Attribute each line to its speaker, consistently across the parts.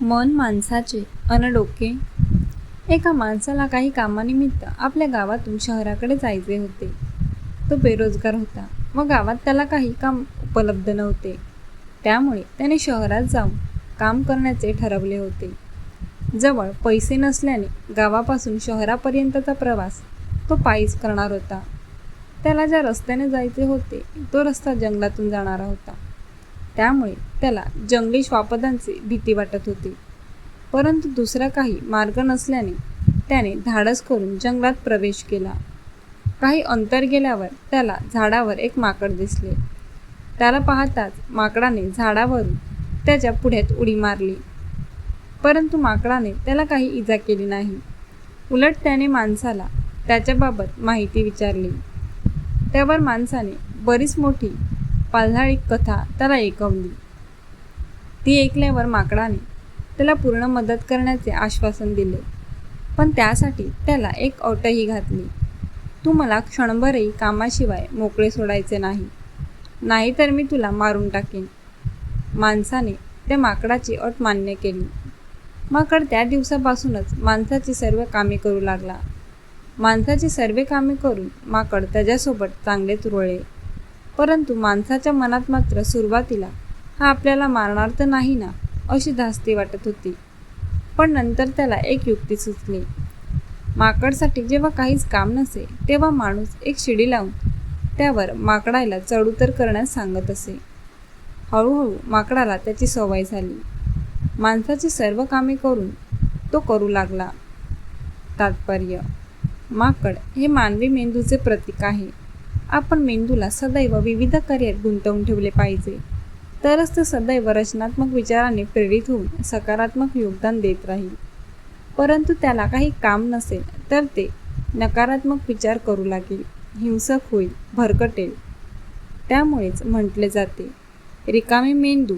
Speaker 1: मन माणसाचे अन डोके एका माणसाला काही कामानिमित्त आपल्या गावातून शहराकडे जायचे होते. तो बेरोजगार होता व गावात त्याला काही काम उपलब्ध नव्हते. त्यामुळे त्याने शहरात जाऊन काम करण्याचे ठरवले होते. जवळ पैसे नसल्याने गावापासून शहरापर्यंतचा प्रवास तो पायीच करणार होता. त्याला ज्या रस्त्याने जायचे होते तो रस्ता जंगलातून जाणारा होता. त्यामुळे त्याला जंगली श्वापदांची भीती वाटत होती. परंतु दुसरा काही मार्ग नसल्याने त्याने धाडस करून जंगलात प्रवेश केला. काही अंतर गेल्यावर त्याला झाडावर एक माकड दिसले. त्याला पाहताच माकडाने झाडावरून त्याच्या पुढ्यात उडी मारली. परंतु माकडाने त्याला काही इजा केली नाही. उलट त्याने माणसाला त्याच्याबाबत माहिती विचारली. त्यावर माणसाने बरीच मोठी पाल्हाळी कथा त्याला ऐकवली. ती ऐकल्यावर माकडाने त्याला पूर्ण मदत करण्याचे आश्वासन दिले. पण त्यासाठी त्याला एक अटही घातली. तू मला क्षणभरही कामाशिवाय मोकळे सोडायचे नाही. नाहीतर मी तुला मारून टाकेन. माणसाने त्या माकडाची अट मान्य केली. माकड त्या दिवसापासूनच माणसाची सर्व कामे करू लागला. माणसाची सर्व कामे करून माकड त्याच्यासोबत चांगलेच रुळले. परंतु माणसाच्या मनात मात्र सुरुवातीला हा आपल्याला मारणार तर नाही ना अशी धास्ती वाटत होती. पण नंतर त्याला एक युक्ती सुचली. माकडसाठी जेव्हा काहीच काम नसे तेव्हा माणूस एक शिडी लावून त्यावर माकडाला चढउतर करण्यास सांगत असे. हळूहळू माकडाला त्याची सवय झाली. माणसाची सर्व कामे करून तो करू लागला. तात्पर्य माकड हे मानवी मेंदूचे प्रतीक आहे. आपण मेंदूला सदैव विविध कार्यात गुंतवून ठेवले पाहिजे. तरच ते सदैव रचनात्मक विचाराने प्रेरित होऊन सकारात्मक योगदान देत राहील. परंतु त्याला काही काम नसेल तर ते नकारात्मक विचार करू लागेल. हिंसक होईल भरकटेल. त्यामुळेच म्हटले जाते रिकामे मेंदू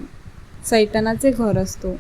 Speaker 1: सैतानाचे घर असतो.